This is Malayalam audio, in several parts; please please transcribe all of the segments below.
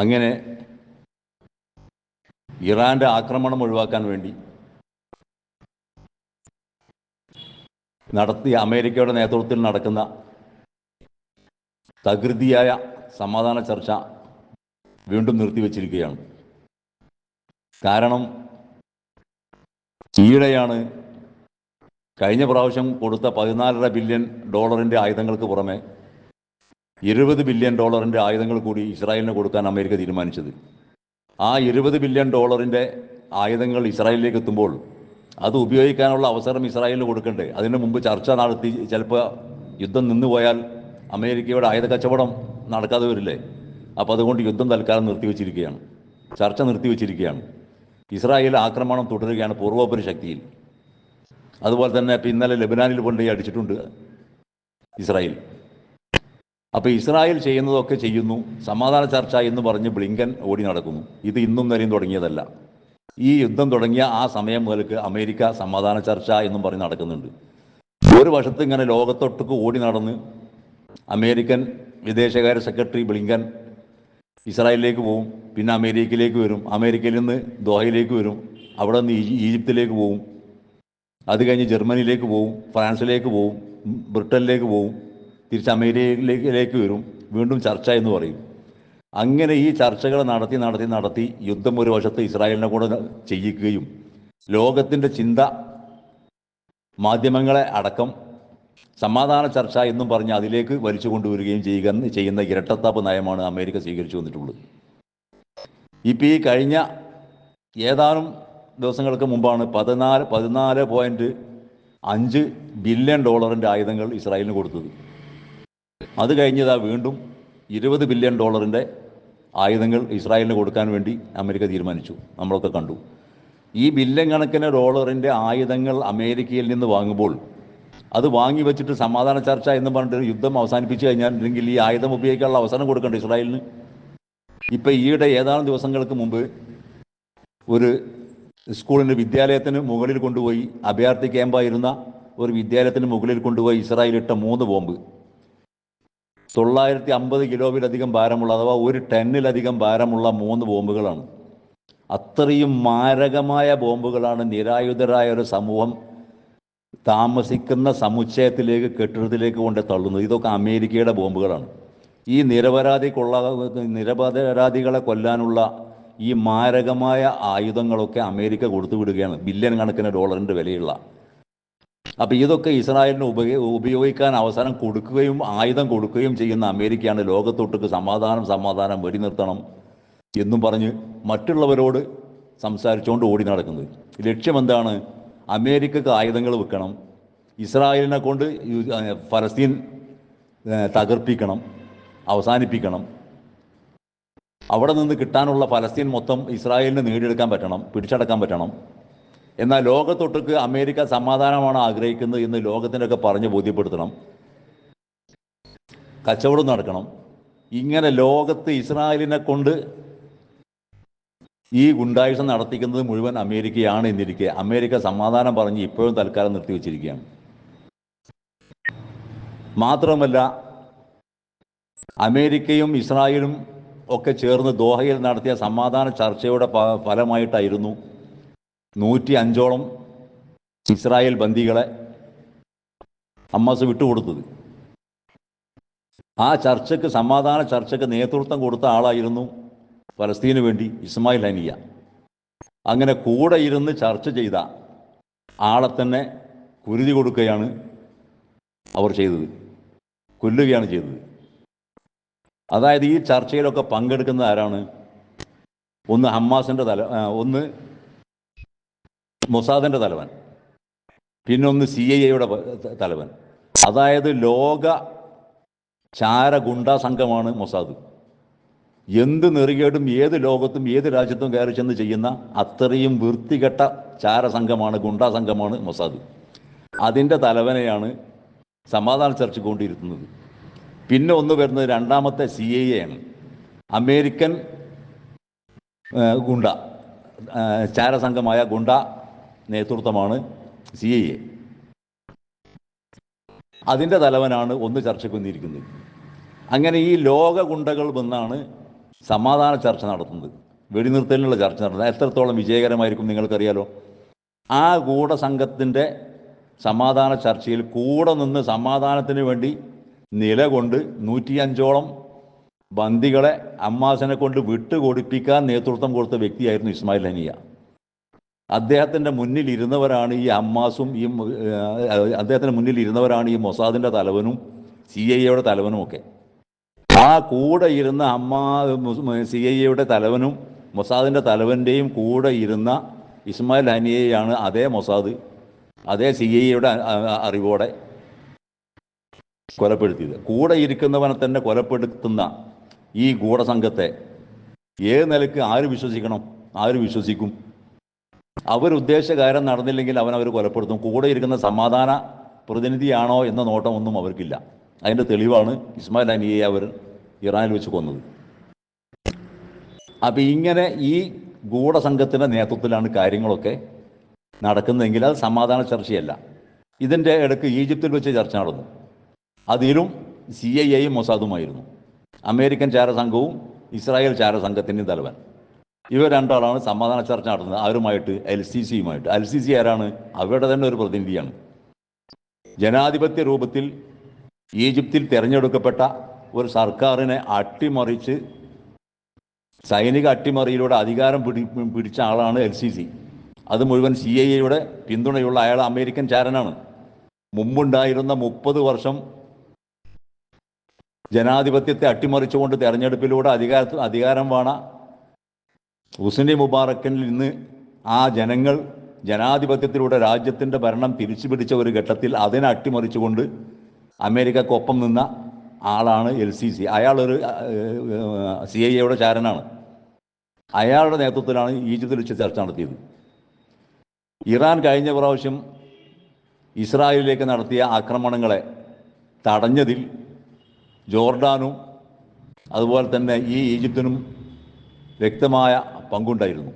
അങ്ങനെ ഇറാന്റെ ആക്രമണം ഒഴിവാക്കാൻ വേണ്ടി നടത്തിയ അമേരിക്കയുടെ നേതൃത്വത്തിൽ നടക്കുന്ന തകൃതിയായ സമാധാന ചർച്ച വീണ്ടും നിർത്തിവെച്ചിരിക്കുകയാണ്. കാരണം ഈയിടെയാണ് കഴിഞ്ഞ പ്രാവശ്യം കൊടുത്ത പതിനാലര ബില്യൺ ഡോളറിന്റെ ആയുധങ്ങൾക്ക് പുറമെ ഇരുപത് ബില്യൺ ഡോളറിന്റെ ആയുധങ്ങൾ കൂടി ഇസ്രായേലിന് കൊടുക്കാൻ അമേരിക്ക തീരുമാനിച്ചത്. ആ ഇരുപത് ബില്യൺ ഡോളറിന്റെ ആയുധങ്ങൾ ഇസ്രായേലിലേക്ക് എത്തുമ്പോൾ അത് ഉപയോഗിക്കാനുള്ള അവസരം ഇസ്രായേലിന് കൊടുക്കണ്ടേ? അതിന് മുമ്പ് ചർച്ച നടത്തി ചിലപ്പോൾ യുദ്ധം നിന്നുപോയാൽ അമേരിക്കയുടെ ആയുധ കച്ചവടം നടക്കാതെ വരില്ലേ? അപ്പോൾ അതുകൊണ്ട് യുദ്ധം തൽക്കാലം നിർത്തിവെച്ചിരിക്കുകയാണ് ചർച്ച നിർത്തിവെച്ചിരിക്കുകയാണ് ഇസ്രായേൽ ആക്രമണം തുടരുകയാണ് പൂർവോപരി ശക്തിയിൽ. അതുപോലെ തന്നെ ഇന്നലെ ലബനാനിൽ കൊണ്ടുപോയി അടിച്ചിട്ടുണ്ട് ഇസ്രായേൽ. അപ്പോൾ ഇസ്രായേൽ ചെയ്യുന്നതൊക്കെ ചെയ്യുന്നു. സമാധാന ചർച്ച എന്ന് പറഞ്ഞ് ബ്ലിങ്കൻ ഓടി നടക്കുന്നു. ഇത് ഇന്നും നിലയും തുടങ്ങിയതല്ല. ഈ യുദ്ധം തുടങ്ങിയ ആ സമയം മുതൽക്ക് അമേരിക്ക സമാധാന ചർച്ച എന്നും പറഞ്ഞ് നടക്കുന്നുണ്ട്. ഒരു വശത്ത് ഇങ്ങനെ ലോകത്തൊട്ടുക്ക് ഓടി നടന്ന് അമേരിക്കൻ വിദേശകാര്യ സെക്രട്ടറി ബ്ലിങ്കൻ ഇസ്രായേലിലേക്ക് പോവും പിന്നെ അമേരിക്കയിലേക്ക് വരും അമേരിക്കയിൽ നിന്ന് ദോഹയിലേക്ക് വരും അവിടെ നിന്ന് ഈജി- ഈജിപ്തിലേക്ക് പോവും അത് കഴിഞ്ഞ് ജർമ്മനിയിലേക്ക് പോവും ഫ്രാൻസിലേക്ക് പോവും ബ്രിട്ടനിലേക്ക് പോകും തിരിച്ച് അമേരിക്കയിലേക്ക് വരും വീണ്ടും ചർച്ച എന്ന് പറയും. അങ്ങനെ ഈ ചർച്ചകൾ നടത്തി നടത്തി നടത്തി യുദ്ധം ഒരു വശത്ത് ഇസ്രായേലിനെ കൂടെ ചെയ്യിക്കുകയും ലോകത്തിന്റെ ചിന്ത മാധ്യമങ്ങളെ അടക്കം സമാധാന ചർച്ച എന്നും പറഞ്ഞ് അതിലേക്ക് വലിച്ചു കൊണ്ടുവരികയും ചെയ്യുക ചെയ്യുന്ന ഇരട്ടത്താപ്പ് നയമാണ് അമേരിക്ക സ്വീകരിച്ചു വന്നിട്ടുള്ളത്. ഇപ്പം ഈ കഴിഞ്ഞ ഏതാനും ദിവസങ്ങൾക്ക് മുമ്പാണ് പതിനാല് പതിനാല് പോയിന്റ് അഞ്ച് ബില്യൺ ഡോളറിന്റെ ആയുധങ്ങൾ ഇസ്രായേലിന് കൊടുത്തത്. അത് കഴിഞ്ഞതാ വീണ്ടും ഇരുപത് ബില്യൺ ഡോളറിന്റെ ആയുധങ്ങൾ ഇസ്രായേലിന് കൊടുക്കാൻ വേണ്ടി അമേരിക്ക തീരുമാനിച്ചു. നമ്മളൊക്കെ കണ്ടു. ഈ ബില്യൺ കണക്കിന് ഡോളറിന്റെ ആയുധങ്ങൾ അമേരിക്കയിൽ നിന്ന് വാങ്ങുമ്പോൾ അത് വാങ്ങി വെച്ചിട്ട് സമാധാന ചർച്ച എന്ന് പറഞ്ഞിട്ട് യുദ്ധം അവസാനിപ്പിച്ചു അല്ലെങ്കിൽ ഈ ആയുധം ഉപയോഗിക്കാനുള്ള അവസരം കൊടുക്കണ്ട ഇസ്രായേലിന്? ഇപ്പം ഈയിടെ ഏതാനും ദിവസങ്ങൾക്ക് മുമ്പ് ഒരു സ്കൂളിന്റെ വിദ്യാലയത്തിന് മുകളിൽ കൊണ്ടുപോയി അഭയാർത്ഥി ക്യാമ്പായിരുന്ന ഒരു വിദ്യാലയത്തിന് മുകളിൽ കൊണ്ടുപോയി ഇസ്രായേൽ ഇട്ട മൂന്ന് ബോംബ്. തൊള്ളായിരത്തി അമ്പത് കിലോയിലധികം ഭാരമുള്ള അഥവാ ഒരു ടണ്ണിലധികം ഭാരമുള്ള മൂന്ന് ബോംബുകളാണ്. അത്രയും മാരകമായ ബോംബുകളാണ് നിരായുധരായ ഒരു സമൂഹം താമസിക്കുന്ന സമുച്ചയത്തിലേക്ക് കെട്ടിടത്തിലേക്ക് കൊണ്ട് തള്ളുന്നത്. ഇതൊക്കെ അമേരിക്കയുടെ ബോംബുകളാണ്. ഈ നിരപരാധി കൊള്ള നിരപരാധികളെ കൊല്ലാനുള്ള ഈ മാരകമായ ആയുധങ്ങളൊക്കെ അമേരിക്ക കൊടുത്തു വിടുകയാണ് ബില്യൺ കണക്കിന് ഡോളറിന്റെ വിലയുള്ള അപ്പോൾ ഇതൊക്കെ ഇസ്രായേലിന് ഉപ ഉപയോഗിക്കാൻ അവസരം കൊടുക്കുകയും ആയുധം കൊടുക്കുകയും ചെയ്യുന്ന അമേരിക്കയാണ് ലോകത്തൊട്ടുക്ക് സമാധാനം സമാധാനം വെടി നിർത്തണം എന്നും പറഞ്ഞ് മറ്റുള്ളവരോട് സംസാരിച്ചുകൊണ്ട് ഓടി നടക്കുന്നത്. ലക്ഷ്യമെന്താണ് അമേരിക്കക്ക് ആയുധങ്ങൾ വെക്കണം. ഇസ്രായേലിനെ കൊണ്ട് ഫലസ്തീൻ തകർപ്പിക്കണം അവസാനിപ്പിക്കണം. അവിടെ നിന്ന് കിട്ടാനുള്ള ഫലസ്തീൻ മൊത്തം ഇസ്രായേലിന് നേടിയെടുക്കാൻ പറ്റണം പിടിച്ചടക്കാൻ പറ്റണം. എന്നാൽ ലോകത്തൊട്ടുക്ക് അമേരിക്ക സമാധാനമാണ് ആഗ്രഹിക്കുന്നത് എന്ന് ലോകത്തിനൊക്കെ പറഞ്ഞ് ബോധ്യപ്പെടുത്തണം. കച്ചവടം നടക്കണം. ഇങ്ങനെ ലോകത്ത് ഇസ്രായേലിനെ കൊണ്ട് ഈ ഗുണ്ടായുസം നടത്തിക്കുന്നത് മുഴുവൻ അമേരിക്കയാണ് എന്നിരിക്കെ അമേരിക്ക സമാധാനം പറഞ്ഞ് ഇപ്പോഴും തൽക്കാലം നിർത്തിവെച്ചിരിക്കുകയാണ്. മാത്രമല്ല അമേരിക്കയും ഇസ്രായേലും ഒക്കെ ചേർന്ന് ദോഹയിൽ നടത്തിയ സമാധാന ചർച്ചയുടെ ഫലമായിട്ടായിരുന്നു നൂറ്റി അഞ്ചോളം ഇസ്രായേൽ ബന്ദികളെ ഹമാസ് വിട്ടുകൊടുത്തത്. ആ ചർച്ചയ്ക്ക് സമാധാന ചർച്ചയ്ക്ക് നേതൃത്വം കൊടുത്ത ആളായിരുന്നു ഫലസ്തീനു വേണ്ടി ഇസ്മായിൽ ഹനിയ. അങ്ങനെ കൂടെ ഇരുന്ന് ചർച്ച ചെയ്ത ആളെ തന്നെ കുരുതി കൊടുക്കുകയാണ് അവർ ചെയ്തത് കൊല്ലുകയാണ് ചെയ്തത്. അതായത് ഈ ചർച്ചയിലൊക്കെ പങ്കെടുക്കുന്ന ആരാണ്? ഒന്ന് ഹമ്മാസിന്റെ തല ഒന്ന് മൊസാദിന്റെ തലവൻ. പിന്നൊന്ന് സി ഐ എയുടെ തലവൻ. അതായത് ലോക ചാര ഗുണ്ടാ സംഘമാണ് മൊസാദ്. എന്ത് നെറികേടും ഏത് ലോകത്തും ഏത് രാജ്യത്തും കയറി ചെന്ന് ചെയ്യുന്ന അത്രയും വൃത്തികെട്ട ചാര സംഘമാണ് ഗുണ്ടാ സംഘമാണ് മൊസാദ്. അതിന്റെ തലവനെയാണ് സമാധാന ചർച്ച കൊണ്ടിരുത്തുന്നത്. പിന്നെ ഒന്ന് വരുന്നത് രണ്ടാമത്തെ സി ഐ എ ആണ് അമേരിക്കൻ ഗുണ്ട ചാര സംഘമായ ഗുണ്ട നേതൃത്വമാണ് സി ഐ എ. അതിന്റെ തലവനാണ് ഒന്ന് ചർച്ചയ്ക്ക് വന്നിരിക്കുന്നത് അങ്ങനെ ഈ ലോക ഗുണ്ടകൾ വന്നാണ് സമാധാന ചർച്ച നടത്തുന്നത്. വെടിനിർത്തലിനുള്ള ചർച്ച നടത്തുന്നത്. എത്രത്തോളം വിജയകരമായിരിക്കും നിങ്ങൾക്കറിയാലോ? ആ ഗൂഢസംഘത്തിന്റെ സമാധാന ചർച്ചയിൽ കൂടെ നിന്ന് സമാധാനത്തിന് വേണ്ടി നിലകൊണ്ട് നൂറ്റിയഞ്ചോളം ബന്ദികളെ അമ്മാസനെ കൊണ്ട് വിട്ടുകൊടുപ്പിക്കാൻ നേതൃത്വം കൊടുത്ത വ്യക്തിയായിരുന്നു ഇസ്മായിൽ ഹനിയ. അദ്ദേഹത്തിന്റെ മുന്നിൽ ഇരുന്നവരാണ് ഈ അമ്മാസും ഈ അദ്ദേഹത്തിന്റെ മുന്നിൽ ഇരുന്നവരാണ് ഈ മൊസാദിന്റെ തലവനും സി ഐ എയുടെ തലവനും ഒക്കെ. ആ കൂടെ ഇരുന്ന അമ്മ സി ഐ എയുടെ തലവനും മൊസാദിന്റെ തലവന്റെയും കൂടെ ഇരുന്ന ഇസ്മായിൽ ഹനിയയാണ് അതേ മൊസാദ് അതേ സി ഐ എയുടെ അറിവോടെ കൊലപ്പെടുത്തിയത്. കൂടെ ഇരിക്കുന്നവനെ തന്നെ കൊലപ്പെടുത്തുന്ന ഈ ഗൂഢസംഘത്തെ ഏത് നിലയ്ക്ക് ആര് വിശ്വസിക്കണം? ആര് വിശ്വസിക്കും? അവരുദ്ദേശിച്ച കാര്യം നടന്നില്ലെങ്കിൽ അവൻ അവർ കൊലപ്പെടുത്തും. കൂടെ ഇരിക്കുന്ന സമാധാന പ്രതിനിധിയാണോ എന്ന നോട്ടമൊന്നും അവർക്കില്ല. അതിന്റെ തെളിവാണ് ഇസ്മായിൽ അനിയെ അവർ ഇറാനിൽ വെച്ച് കൊന്നത്. അപ്പം ഇങ്ങനെ ഈ ഗൂഢസംഘത്തിന്റെ നേതൃത്വത്തിലാണ് കാര്യങ്ങളൊക്കെ നടക്കുന്നതെങ്കിൽ അത് സമാധാന ചർച്ചയല്ല. ഇതിന്റെ ഇടയ്ക്ക് ഈജിപ്തിൽ വെച്ച് ചർച്ച നടന്നു. അതിലും സി ഐ എയും മൊസാദുമായിരുന്നു അമേരിക്കൻ ചാരസംഘവും ഇസ്രായേൽ ചാരസംഘത്തിന്റെയും തലവൻ. ഇവർ രണ്ടാളാണ് സമാധാന ചർച്ച നടത്തുന്നത്. അവരുമായിട്ട് എൽ സി സിയുമായിട്ട്. എൽ സി സി ആരാണ്? അവരുടെ തന്നെ ഒരു പ്രതിനിധിയാണ്. ജനാധിപത്യ രൂപത്തിൽ ഈജിപ്തിൽ തിരഞ്ഞെടുക്കപ്പെട്ട ഒരു സർക്കാരിനെ അട്ടിമറിച്ച് സൈനിക അട്ടിമറിയിലൂടെ അധികാരം പിടി പിടിച്ച ആളാണ് എൽ സി സി. അത് മുഴുവൻ സി ഐ എയുടെ പിന്തുണയുള്ള അയാൾ അമേരിക്കൻ ചാരനാണ്. മുമ്പുണ്ടായിരുന്ന മുപ്പത് വർഷം ജനാധിപത്യത്തെ അട്ടിമറിച്ചുകൊണ്ട് തെരഞ്ഞെടുപ്പിലൂടെ അധികാരത്തിൽ അധികാരം വാണ ഹുസ്നി മുബാറക്കിൽ ഇന്ന് ആ ജനങ്ങൾ ജനാധിപത്യത്തിലൂടെ രാജ്യത്തിന്റെ ഭരണം തിരിച്ചു പിടിച്ച ഒരു ഘട്ടത്തിൽ അതിനെ അട്ടിമറിച്ചുകൊണ്ട് അമേരിക്കക്കൊപ്പം നിന്ന ആളാണ് എൽ സി സി അയാളൊരു സി ഐ എയുടെ ചാരനാണ്. അയാളുടെ നേതൃത്വത്തിലാണ് ഈജിപ്തിൽ വെച്ച് ചർച്ച നടത്തിയത്. ഇറാൻ കഴിഞ്ഞ പ്രാവശ്യം ഇസ്രായേലിലേക്ക് നടത്തിയ ആക്രമണങ്ങളെ തടഞ്ഞതിൽ ജോർഡാനും അതുപോലെ തന്നെ ഈ ഈജിപ്തിനും വ്യക്തമായ പങ്കുണ്ടായിരുന്നു.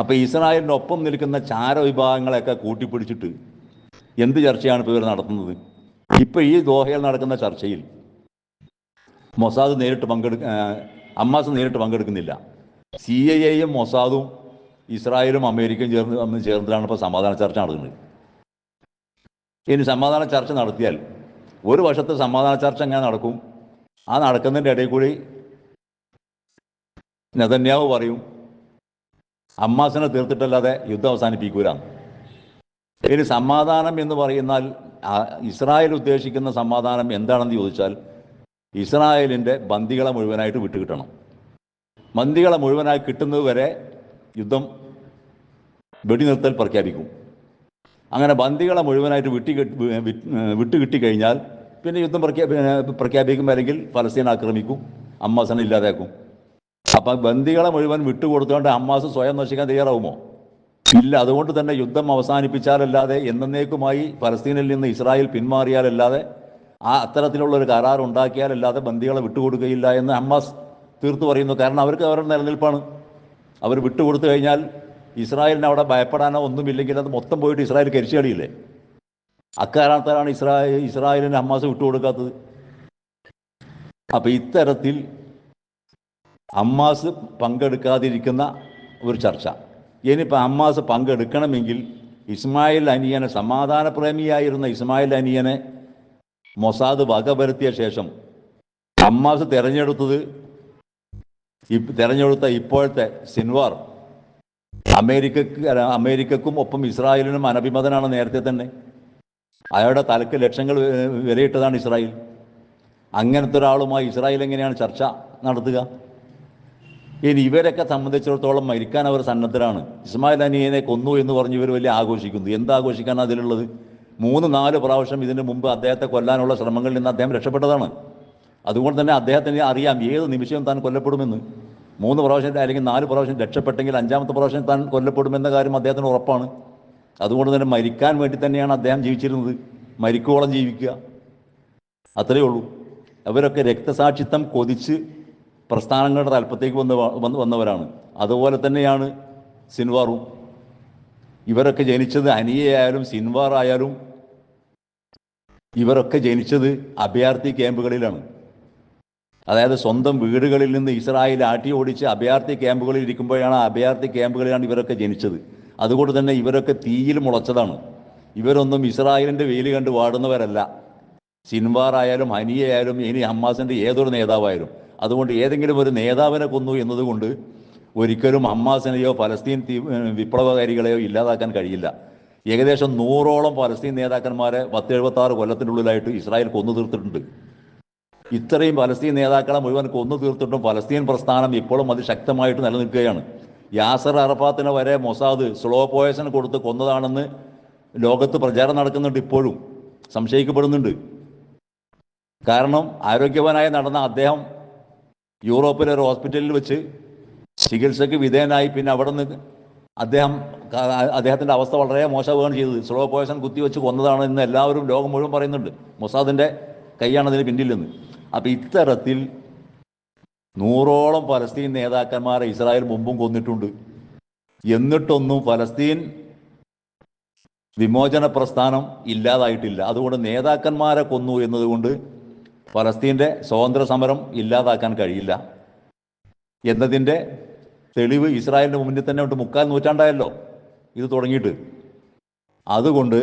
അപ്പോൾ ഇസ്രായേലിനൊപ്പം നിൽക്കുന്ന ചാര ചാരവിഭാഗങ്ങളെയൊക്കെ കൂട്ടിപ്പിടിച്ചിട്ട് എന്ത് ചർച്ചയാണ് ഇപ്പോൾ ഇവർ നടത്തുന്നത്? ഇപ്പോൾ ഈ ദോഹയിൽ നടക്കുന്ന ചർച്ചയിൽ മൊസാദ് നേരിട്ട് പങ്കെടുക്ക അമ്മാസ് നേരിട്ട് പങ്കെടുക്കുന്നില്ല. സി ഐ എയും മൊസാദും ഇസ്രായേലും അമേരിക്കയും ചേർന്ന് തമ്മിൽ ചേർന്നിട്ടാണ് ഇപ്പോൾ സമാധാന ചർച്ച നടക്കുന്നത്. ഇനി സമാധാന ചർച്ച നടത്തിയാൽ ഒരു വർഷത്തെ സമാധാന ചർച്ച എങ്ങനെ നടക്കും? ആ നടക്കുന്നതിന്റെ ഇടയിൽ കൂടി നെതന്യാവ് പറയും അമ്മാസിനെ തീർത്തിട്ടല്ലാതെ യുദ്ധം അവസാനിപ്പിക്കൂല ഇനി സമാധാനം എന്ന് പറയുന്നാൽ ഇസ്രായേൽ ഉദ്ദേശിക്കുന്ന സമാധാനം എന്താണെന്ന് ചോദിച്ചാൽ ഇസ്രായേലിന്റെ ബന്ദികളെ മുഴുവനായിട്ട് വിട്ടുകിട്ടണം. ബന്ദികളെ മുഴുവനായി കിട്ടുന്നത് വരെ യുദ്ധം വെടിനിർത്തൽ പ്രഖ്യാപിക്കും. അങ്ങനെ ബന്ദികളെ മുഴുവനായിട്ട് വിട്ടി വിട്ട് പിന്നെ യുദ്ധം പ്രഖ്യാപി പ്രഖ്യാപിക്കും അല്ലെങ്കിൽ ഫലസ്തീൻ ആക്രമിക്കും അമ്മാസനെ ഇല്ലാതാക്കും. അപ്പം ബന്ദികളെ മുഴുവൻ വിട്ടുകൊടുത്തുകൊണ്ട് ഹമ്മാസ് സ്വയം നശിക്കാൻ തയ്യാറാവുമോ? ഇല്ല അതുകൊണ്ട് തന്നെ യുദ്ധം അവസാനിപ്പിച്ചാലല്ലാതെ എന്നേക്കുമായി ഫലസ്തീനിൽ നിന്ന് ഇസ്രായേൽ പിന്മാറിയാലല്ലാതെ ആ അത്തരത്തിലുള്ള ഒരു കരാർ ഉണ്ടാക്കിയാലല്ലാതെ ബന്ദികളെ വിട്ടുകൊടുക്കുകയില്ല എന്ന് ഹമ്മാസ് തീർത്തു പറയുന്നു. കാരണം അവർക്ക് അവരുടെ നിലനിൽപ്പാണ്. അവർ വിട്ടുകൊടുത്തു കഴിഞ്ഞാൽ ഇസ്രായേലിന് അവിടെ ഭയപ്പെടാനോ ഒന്നുമില്ലെങ്കിൽ അത് മൊത്തം പോയിട്ട് ഇസ്രായേൽ കരിച്ചടിയില്ലേ? അക്കാരണത്താലാണ് ഇസ്രായേൽ ഇസ്രായേലിന് ഹമ്മാസ് വിട്ടുകൊടുക്കാത്തത്. അപ്പം ഇത്തരത്തിൽ അമ്മാസ് പങ്കെടുക്കാതിരിക്കുന്ന ഒരു ചർച്ച. ഇനിയിപ്പോൾ അമ്മാസ് പങ്കെടുക്കണമെങ്കിൽ ഇസ്മായിൽ അനിയനെ സമാധാന പ്രേമിയായിരുന്ന ഇസ്മായിൽ അനിയനെ മൊസാദ് വകവരുത്തിയ ശേഷം അമ്മാസ് തിരഞ്ഞെടുത്തത് തിരഞ്ഞെടുത്ത ഇപ്പോഴത്തെ സിൻവാർ. അമേരിക്കക്ക് അമേരിക്കക്കും ഒപ്പം ഇസ്രായേലിനും അനഭിമതനാണ് നേരത്തെ തന്നെ. അയാളുടെ തലക്ക് ലക്ഷങ്ങൾ വിലയിട്ടതാണ് ഇസ്രായേൽ. അങ്ങനത്തെ ഒരാളുമായി ഇസ്രായേൽ എങ്ങനെയാണ് ചർച്ച നടത്തുക? ഇനി ഇവരൊക്കെ സംബന്ധിച്ചിടത്തോളം മരിക്കാൻ അവർ സന്നദ്ധരാണ്. ഇസ്മായിൽ അനിയനെ കൊന്നു എന്ന് പറഞ്ഞ് ഇവർ വലിയ ആഘോഷിക്കുന്നു. എന്ത് ആഘോഷിക്കാൻ അതിലുള്ളത്? മൂന്ന് നാല് പ്രാവശ്യം ഇതിന് മുമ്പ് അദ്ദേഹത്തെ കൊല്ലാനുള്ള ശ്രമങ്ങളിൽ നിന്ന് അദ്ദേഹം രക്ഷപ്പെട്ടതാണ്. അതുകൊണ്ട് തന്നെ അദ്ദേഹത്തിന് അറിയാം ഏത് നിമിഷവും താൻ കൊല്ലപ്പെടുമെന്ന്. മൂന്ന് പ്രാവശ്യം അല്ലെങ്കിൽ നാല് പ്രാവശ്യം രക്ഷപ്പെട്ടെങ്കിൽ അഞ്ചാമത്തെ പ്രാവശ്യം താൻ കൊല്ലപ്പെടുമെന്ന കാര്യം അദ്ദേഹത്തിന് ഉറപ്പാണ്. അതുകൊണ്ട് തന്നെ മരിക്കാൻ വേണ്ടി തന്നെയാണ് അദ്ദേഹം ജീവിച്ചിരുന്നത്. മരിക്കോളം ജീവിക്കുക. അത്രയേ ഉള്ളൂ. അവരൊക്കെ രക്തസാക്ഷിത്വം കൊതിച്ച് പ്രസ്ഥാനങ്ങളുടെ തലപ്പത്തേക്ക് വന്ന് വന്ന് വന്നവരാണ്. അതുപോലെ തന്നെയാണ് സിൻവാറും. ഇവരൊക്കെ ജനിച്ചത് അനിയയായാലും സിൻവാർ ആയാലും ഇവരൊക്കെ ജനിച്ചത് അഭയാർത്ഥി ക്യാമ്പുകളിലാണ്. അതായത് സ്വന്തം വീടുകളിൽ നിന്ന് ഇസ്രായേൽ ആട്ടി ഓടിച്ച് അഭയാർത്ഥി ക്യാമ്പുകളിൽ ഇരിക്കുമ്പോഴാണ് അഭയാർത്ഥി ക്യാമ്പുകളിലാണ് ഇവരൊക്കെ ജനിച്ചത്. അതുകൊണ്ട് തന്നെ ഇവരൊക്കെ തീയിൽ മുളച്ചതാണ്. ഇവരൊന്നും ഇസ്രായേലിന്റെ വെയിൽ കണ്ട് വാടുന്നവരല്ല. സിൻവാർ ആയാലും ഹനിയായാലും ഇനി ഹമ്മാസിന്റെ ഏതൊരു നേതാവായാലും. അതുകൊണ്ട് ഏതെങ്കിലും ഒരു നേതാവിനെ കൊന്നു എന്നതുകൊണ്ട് ഒരിക്കലും അമ്മാസിനെയോ ഫലസ്തീൻ വിപ്ലവകാരികളെയോ ഇല്ലാതാക്കാൻ കഴിയില്ല. ഏകദേശം നൂറോളം ഫലസ്തീൻ നേതാക്കന്മാരെ പത്ത് എഴുപത്തി ആറ് കൊല്ലത്തിനുള്ളിലായിട്ട് ഇസ്രായേൽ കൊന്നു തീർത്തിട്ടുണ്ട്. ഇത്രയും ഫലസ്തീൻ നേതാക്കളെ മുഴുവൻ കൊന്നു തീർത്തിട്ടും ഫലസ്തീൻ പ്രസ്ഥാനം ഇപ്പോഴും അതിശക്തമായിട്ട് നിലനിൽക്കുകയാണ്. യാസർ അറഫാത്തിനെ വരെ മൊസാദ് സ്ലോ പോയസൺ കൊടുത്ത് കൊന്നതാണെന്ന് ലോകത്ത് പ്രചാരം നടക്കുന്നുണ്ട് ഇപ്പോഴും. സംശയിക്കപ്പെടുന്നുണ്ട്. കാരണം ആരോഗ്യവാനായി നടന്ന അദ്ദേഹം യൂറോപ്പിലെ ഒരു ഹോസ്പിറ്റലിൽ വെച്ച് ചികിത്സയ്ക്ക് വിധേയനായി പിന്നെ അവിടെ നിന്ന് അദ്ദേഹം അദ്ദേഹത്തിന്റെ അവസ്ഥ വളരെ മോശമാവുകയാണ് ചെയ്തത്. സ്ലോ പോയസൺ കുത്തിവെച്ച് കൊന്നതാണ് എന്ന് എല്ലാവരും ലോകം മുഴുവൻ പറയുന്നുണ്ട്. മൊസാദിന്റെ കൈയാണ് അതിന് പിന്നിലെന്ന്. അപ്പം ഇത്തരത്തിൽ നൂറോളം ഫലസ്തീൻ നേതാക്കന്മാരെ ഇസ്രായേൽ മുമ്പും കൊന്നിട്ടുണ്ട്. എന്നിട്ടൊന്നും ഫലസ്തീൻ വിമോചന പ്രസ്ഥാനം ഇല്ലാതായിട്ടില്ല. അതുകൊണ്ട് നേതാക്കന്മാരെ കൊന്നു എന്നതുകൊണ്ട് ഫലസ്തീന്റെ സ്വാതന്ത്ര്യ സമരം ഇല്ലാതാക്കാൻ കഴിയില്ല. എന്നതിന്റെ തെളിവ് ഇസ്രായേലിന്റെ മുന്നിൽ തന്നെ ഉണ്ട്. മുക്കാൽ നൂറ്റാണ്ടായല്ലോ ഇത് തുടങ്ങിയിട്ട്. അതുകൊണ്ട്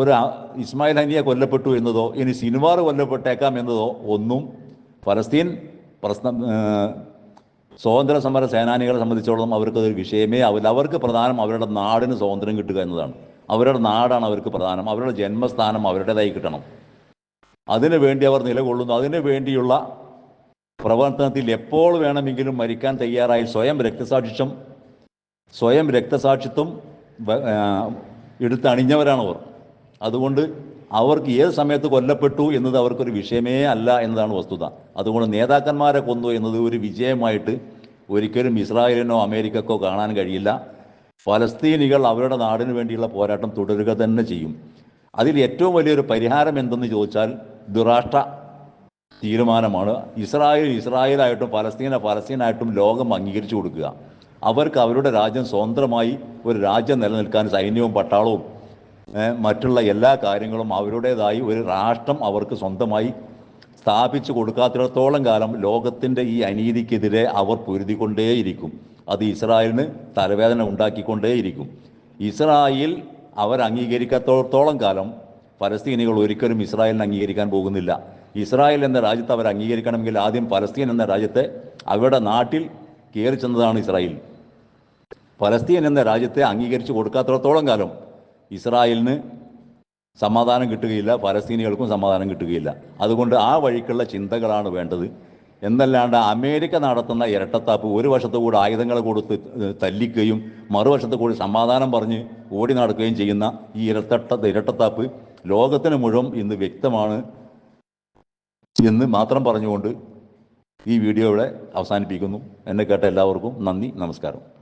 ഒരു ഇസ്മായിൽ ഹനിയ കൊല്ലപ്പെട്ടു എന്നതോ ഇനി സിനിമാർ കൊല്ലപ്പെട്ടേക്കാം എന്നതോ ഒന്നും ഫലസ്തീൻ പ്രശ്നം സ്വാതന്ത്ര്യ സമര സേനാനികളെ സംബന്ധിച്ചോളം അവർക്കതൊരു വിഷയമേ ആവില്ല. അവർക്ക് പ്രധാനം അവരുടെ നാടിന് സ്വാതന്ത്ര്യം കിട്ടുക എന്നതാണ്. അവരുടെ നാടാണ് അവർക്ക് പ്രധാനം. അവരുടെ ജന്മസ്ഥാനം അവരുടേതായി കിട്ടണം. അതിനു വേണ്ടി അവർ നിലകൊള്ളുന്നു. അതിനു വേണ്ടിയുള്ള പ്രവർത്തനത്തിൽ എപ്പോൾ വേണമെങ്കിലും മരിക്കാൻ തയ്യാറായി. സ്വയം രക്തസാക്ഷിത്വം സ്വയം രക്തസാക്ഷിത്വം എടുത്തണിഞ്ഞവരാണവർ അതുകൊണ്ട് അവർക്ക് ഏത് സമയത്ത് കൊല്ലപ്പെട്ടു എന്നത് അവർക്കൊരു വിഷയമേ അല്ല എന്നതാണ് വസ്തുത. അതുകൊണ്ട് നേതാക്കന്മാരെ കൊന്നു എന്നത് ഒരു വിജയമായിട്ട് ഒരിക്കലും ഇസ്രായേലിനോ അമേരിക്കക്കോ കാണാൻ കഴിയില്ല. ഫലസ്തീനികൾ അവരുടെ നാടിനു വേണ്ടിയുള്ള പോരാട്ടം തുടരുക തന്നെ ചെയ്യും. അതിൽ ഏറ്റവും വലിയൊരു പരിഹാരം എന്തെന്ന് ചോദിച്ചാൽ ദുരാഷ്ട്ര തീരുമാനമാണ്. ഇസ്രായേൽ ഇസ്രായേലായിട്ടും പലസ്തീന പലസ്തീനായിട്ടും ലോകം അംഗീകരിച്ചു കൊടുക്കുക. അവർക്ക് അവരുടെ രാജ്യം സ്വതന്ത്രമായി ഒരു രാജ്യം നിലനിൽക്കാൻ സൈന്യവും പട്ടാളവും മറ്റുള്ള എല്ലാ കാര്യങ്ങളും അവരുടേതായി ഒരു രാഷ്ട്രം അവർക്ക് സ്വന്തമായി സ്ഥാപിച്ചു കൊടുക്കാത്തിടത്തോളം കാലം ലോകത്തിന്റെ ഈ അനീതിക്കെതിരെ അവർ പൊരുതിക്കൊണ്ടേയിരിക്കും. അത് ഇസ്രായേലിന് തലവേദന ഉണ്ടാക്കിക്കൊണ്ടേയിരിക്കും. ഇസ്രായേൽ അവർ അംഗീകരിക്കാത്തോളത്തോളം കാലം ഫലസ്തീനികൾ ഒരിക്കലും ഇസ്രായേലിനെ അംഗീകരിക്കാൻ പോകുന്നില്ല. ഇസ്രായേൽ എന്ന രാജ്യത്ത് അവർ അംഗീകരിക്കണമെങ്കിൽ ആദ്യം പലസ്തീൻ എന്ന രാജ്യത്തെ അവരുടെ നാട്ടിൽ കയറി ചെന്നതാണ് ഇസ്രായേൽ. പലസ്തീൻ എന്ന രാജ്യത്തെ അംഗീകരിച്ചു കൊടുക്കാത്തിടത്തോളം കാലം ഇസ്രായേലിന് സമാധാനം കിട്ടുകയില്ല പലസ്തീനികൾക്കും സമാധാനം കിട്ടുകയില്ല. അതുകൊണ്ട് ആ വഴിക്കുള്ള ചിന്തകളാണ് വേണ്ടത്. എന്നല്ലാണ്ട് അമേരിക്ക നടത്തുന്ന ഇരട്ടത്താപ്പ് ഒരു വശത്തു കൂടി ആയുധങ്ങൾ കൊടുത്ത് തല്ലിക്കുകയും മറുവശത്തു കൂടി സമാധാനം പറഞ്ഞ് ഓടി നടക്കുകയും ചെയ്യുന്ന ഈ ഇരട്ട ഇരട്ടത്താപ്പ് ലോകത്തിന് മുഴുവൻ ഇന്ന് വ്യക്തമാണ് എന്ന് മാത്രം പറഞ്ഞുകൊണ്ട് ഈ വീഡിയോ ഇവിടെ അവസാനിപ്പിക്കുന്നു. എന്നെ കേട്ട എല്ലാവർക്കും നന്ദി നമസ്കാരം.